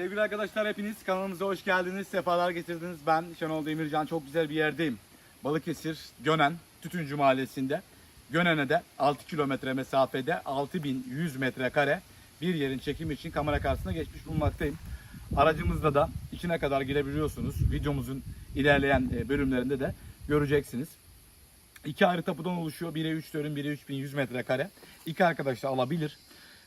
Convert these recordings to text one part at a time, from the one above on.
Sevgili arkadaşlar hepiniz kanalımıza hoş geldiniz. Sefalar getirdiniz. Ben Şenol Demircan. Çok güzel bir yerdeyim. Balıkesir, Gönen, Tütüncü Mahallesi'nde. Gönen'e de 6 kilometre mesafede 6100 metrekare bir yerin çekimi için kamera karşısına geçmiş bulunmaktayım. Aracımızla da içine kadar girebiliyorsunuz. Videomuzun ilerleyen e, bölümlerinde de göreceksiniz. İki ayrı tapudan oluşuyor. Biri 3 dönüm, biri 3100 metrekare. İki arkadaş da alabilir.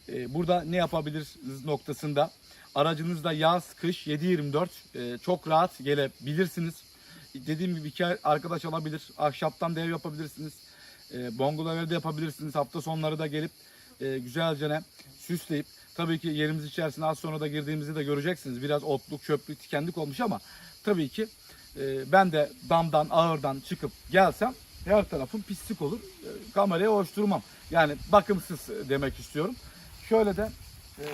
Ee, Burada ne yapabilirsiniz noktasında aracınızda yaz, kış 7-24 e, çok rahat gelebilirsiniz. Dediğim gibi iki arkadaş alabilir. Ahşaptan da ev yapabilirsiniz. E, Bongolo yapabilirsiniz. Hafta sonları da gelip e, güzelce ne süsleyip tabii ki yerimiz içerisine az sonra da girdiğimizi de göreceksiniz. Biraz otluk, çöplük, tikenlik olmuş ama tabii ki e, ben de damdan, ağırdan çıkıp gelsem her tarafım pislik olur. E, kamerayı hoş durmam. Yani bakımsız demek istiyorum. Şöyle de e,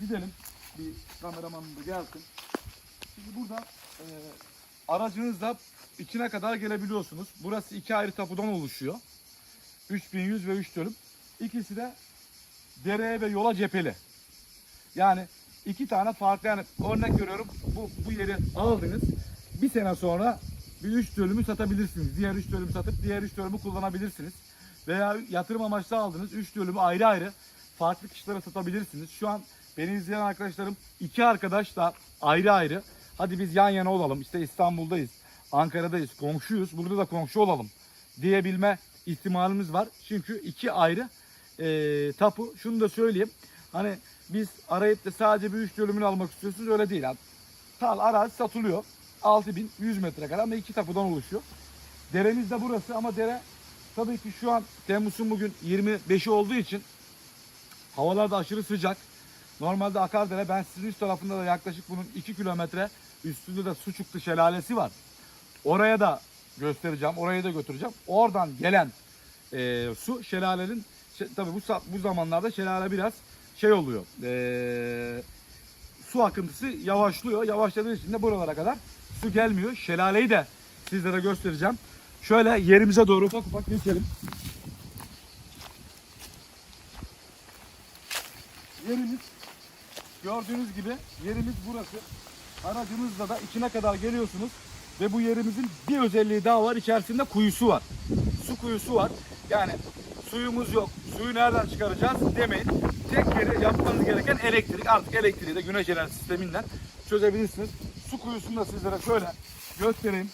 gidelim. Bir kameramanım da gelsin. Şimdi burada e, aracınızla içine kadar gelebiliyorsunuz. Burası iki ayrı tapudan oluşuyor. 3100 ve 3 dönüm. İkisi de dereye ve yola cepheli. Yani iki tane farklı yani örnek veriyorum bu, bu yeri aldınız. Bir sene sonra bir 3 dönümü satabilirsiniz. Diğer 3 dönümü satıp diğer 3 dönümü kullanabilirsiniz. Veya yatırım amaçlı aldınız 3 dönümü ayrı ayrı farklı kişilere satabilirsiniz. Şu an beni izleyen arkadaşlarım iki arkadaş da ayrı ayrı. Hadi biz yan yana olalım. İşte İstanbul'dayız, Ankara'dayız, komşuyuz. Burada da komşu olalım diyebilme ihtimalimiz var. Çünkü iki ayrı e, tapu. Şunu da söyleyeyim. Hani biz arayıp da sadece bir üç dönümünü almak istiyorsunuz öyle değil. Yani, tal arazi satılıyor. 6100 metrekare ama iki tapudan oluşuyor. Deremiz de burası ama dere tabii ki şu an Temmuz'un bugün 25'i olduğu için havalar da aşırı sıcak. Normalde Akardere ben sizin üst tarafında da yaklaşık bunun 2 kilometre üstünde de su çıktı şelalesi var. Oraya da göstereceğim, oraya da götüreceğim. Oradan gelen e, su şelalenin şe- tabii bu bu zamanlarda şelale biraz şey oluyor. E, su akıntısı yavaşlıyor. Yavaşladığı için de buralara kadar su gelmiyor. Şelaleyi de sizlere göstereceğim. Şöyle yerimize doğru ufak ufak geçelim. Yerimiz gördüğünüz gibi yerimiz burası. Aracınızla da içine kadar geliyorsunuz ve bu yerimizin bir özelliği daha var. İçerisinde kuyusu var. Su kuyusu var. Yani suyumuz yok. Suyu nereden çıkaracağız demeyin. Tek yeri yapmanız gereken elektrik. Artık elektriği de güneş enerji sisteminden çözebilirsiniz. Su kuyusunu da sizlere şöyle göstereyim.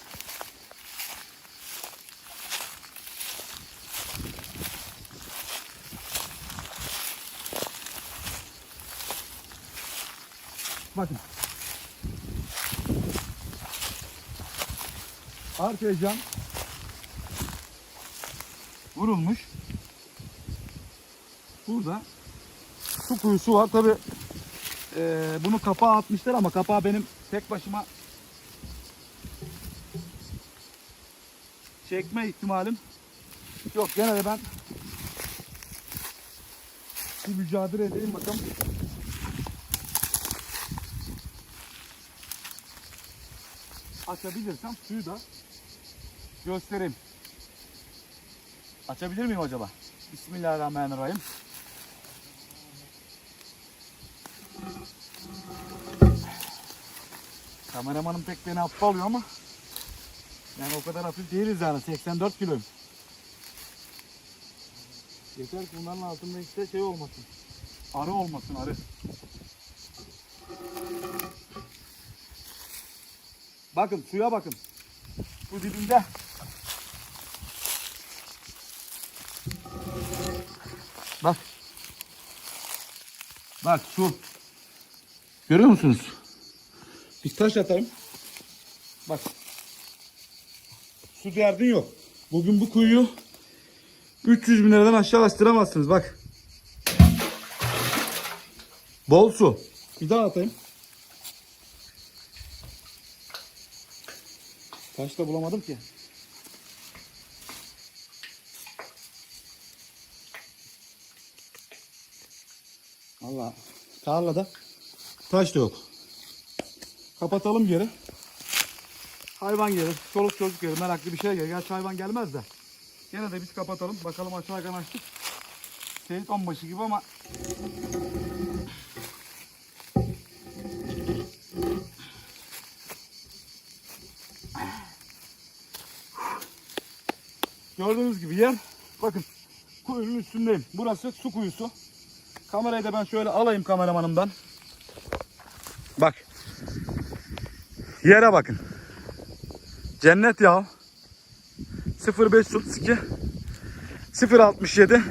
Bakın. Arkaya cam vurulmuş. Burada su kuyusu var. Tabi bunu kapağı atmışlar ama kapağı benim tek başıma çekme ihtimalim yok. Gene de ben bir mücadele edeyim bakalım. Açabilirsem suyu da göstereyim. Açabilir miyim acaba? Bismillahirrahmanirrahim. Kameramanım pek beni hafife alıyor ama yani o kadar hafif değiliz yani 84 kiloyum. Yeter ki bunların altında işte şey olmasın. Arı olmasın arı. Bakın suya bakın. Su dibinde. Bak. Bak su. Görüyor musunuz? Bir taş atarım. Bak. Su derdin yok. Bugün bu kuyuyu 300 bin liradan aşağı açtıramazsınız bak. Bol su. Bir daha atayım. Taş da bulamadım ki. Allah tarlada taş da yok. Kapatalım yeri. Hayvan gelir, çoluk çocuk gelir, meraklı bir şey gelir. Gerçi hayvan gelmez de. Gene de biz kapatalım. Bakalım aşağı açtık. Seyit onbaşı gibi ama Gördüğünüz gibi yer bakın kuyunun üstündeyim. Burası su kuyusu. Kamerayı da ben şöyle alayım kameramanımdan. Bak. Yere bakın. Cennet ya. 0532 067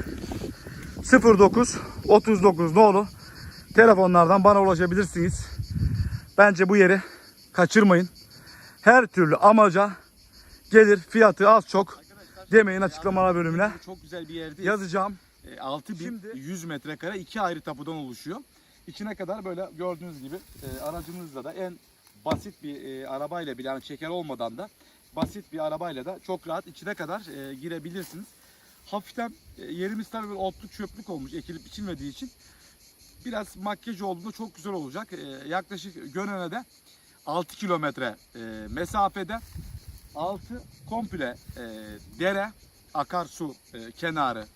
09 39 nolu telefonlardan bana ulaşabilirsiniz. Bence bu yeri kaçırmayın. Her türlü amaca gelir fiyatı az çok demeyin açıklamalar bölümüne. Çok güzel bir yerdeyiz. Yazacağım. E, 6100 metrekare iki ayrı tapudan oluşuyor. İçine kadar böyle gördüğünüz gibi e, aracınızla da en basit bir e, arabayla bile yani çeker olmadan da basit bir arabayla da çok rahat içine kadar e, girebilirsiniz. Hafiften e, yerimiz tabii böyle otluk çöplük olmuş ekilip biçilmediği için biraz makyaj olduğunda çok güzel olacak. E, yaklaşık Gönen'e 6 kilometre e, mesafede 6 komple e, dere, akarsu e, kenarı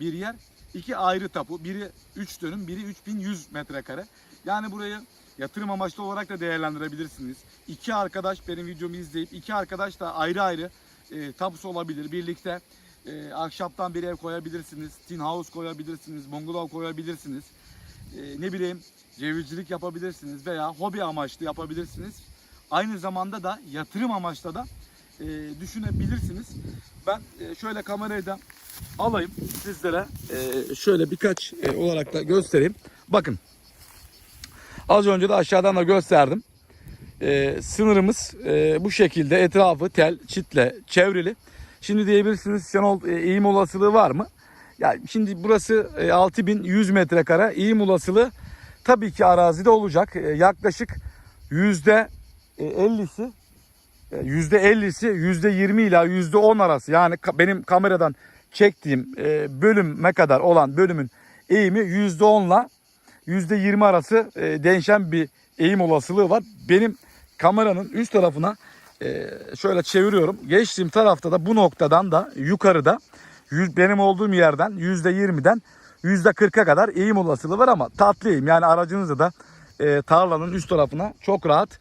bir yer. İki ayrı tapu. Biri 3 dönüm, biri 3100 metrekare. Yani burayı yatırım amaçlı olarak da değerlendirebilirsiniz. İki arkadaş benim videomu izleyip iki arkadaş da ayrı ayrı e, tapusu olabilir. Birlikte e, ahşaptan bir ev koyabilirsiniz. Tin house koyabilirsiniz. Bungalov koyabilirsiniz. E, ne bileyim cevizcilik yapabilirsiniz veya hobi amaçlı yapabilirsiniz. Aynı zamanda da yatırım amaçlı da e, düşünebilirsiniz. Ben e, şöyle kamerayı da alayım sizlere e, şöyle birkaç e, olarak da göstereyim. Bakın az önce de aşağıdan da gösterdim. E, sınırımız e, bu şekilde etrafı tel, çitle çevrili. Şimdi diyebilirsiniz Şenol e, eğim olasılığı var mı? Yani şimdi burası e, 6100 metrekare eğim olasılığı tabii ki arazide olacak. E, yaklaşık yüzde e, 50'si %50'si %20 ila %10 arası yani benim kameradan çektiğim e, bölüme kadar olan bölümün eğimi %10 ile %20 arası e, değişen bir eğim olasılığı var. Benim kameranın üst tarafına e, şöyle çeviriyorum. Geçtiğim tarafta da bu noktadan da yukarıda benim olduğum yerden %20'den %40'a kadar eğim olasılığı var ama tatlı eğim. Yani aracınızla da tarlanın üst tarafına çok rahat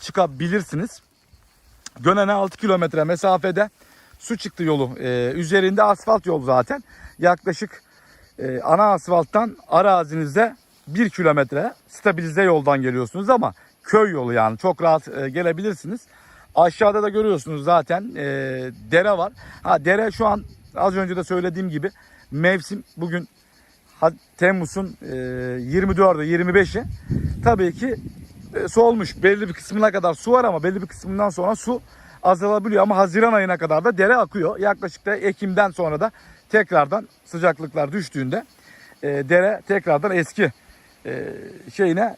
çıkabilirsiniz. Gönen'e 6 kilometre mesafede su çıktı yolu. Ee, üzerinde asfalt yol zaten. Yaklaşık e, ana asfalttan arazinize 1 kilometre stabilize yoldan geliyorsunuz ama köy yolu yani çok rahat e, gelebilirsiniz. Aşağıda da görüyorsunuz zaten e, dere var. Ha dere şu an az önce de söylediğim gibi mevsim bugün Temmuz'un e, 24'ü 25'i tabii ki e, su olmuş. Belli bir kısmına kadar su var ama belli bir kısmından sonra su azalabiliyor. Ama Haziran ayına kadar da dere akıyor. Yaklaşık da Ekim'den sonra da tekrardan sıcaklıklar düştüğünde e, dere tekrardan eski e, şeyine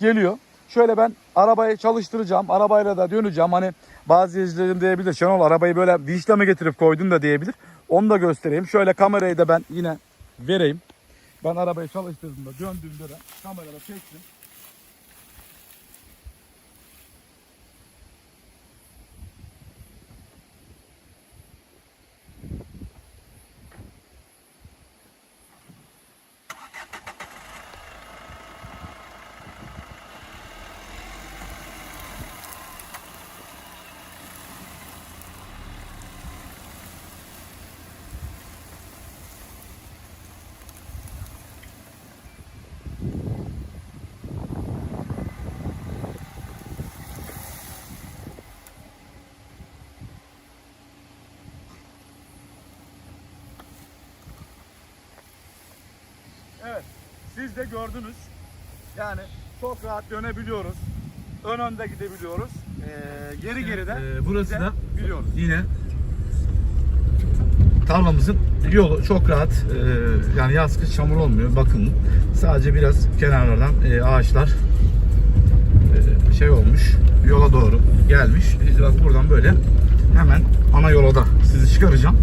geliyor. Şöyle ben arabayı çalıştıracağım. Arabayla da döneceğim. Hani bazı izleyicilerim diyebilir. Şenol arabayı böyle vinçle mi getirip koydun da diyebilir. Onu da göstereyim. Şöyle kamerayı da ben yine vereyim. Ben arabayı çalıştırdığımda döndüğümde de kamerada çektim. Evet. Siz de gördünüz. Yani çok rahat dönebiliyoruz. Ön önde gidebiliyoruz. Ee, geri geri de Ee, burası da biliyoruz. yine tarlamızın yolu çok rahat. Ee, yani yaz kış çamur olmuyor. Bakın sadece biraz kenarlardan e, ağaçlar e, şey olmuş. Yola doğru gelmiş. Biz bak buradan böyle hemen ana yola da sizi çıkaracağım.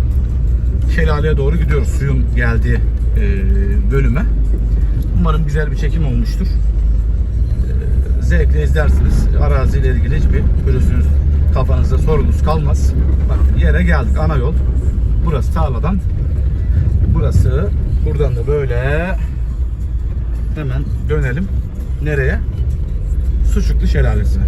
Şelaleye doğru gidiyoruz suyun geldiği bölüme. Umarım güzel bir çekim olmuştur. E, zevkle izlersiniz. Araziyle ilgili hiçbir pürüzünüz kafanızda sorunuz kalmaz. Bak yere geldik ana yol. Burası tarladan. Burası buradan da böyle hemen dönelim. Nereye? Suçuklu Şelalesi'ne.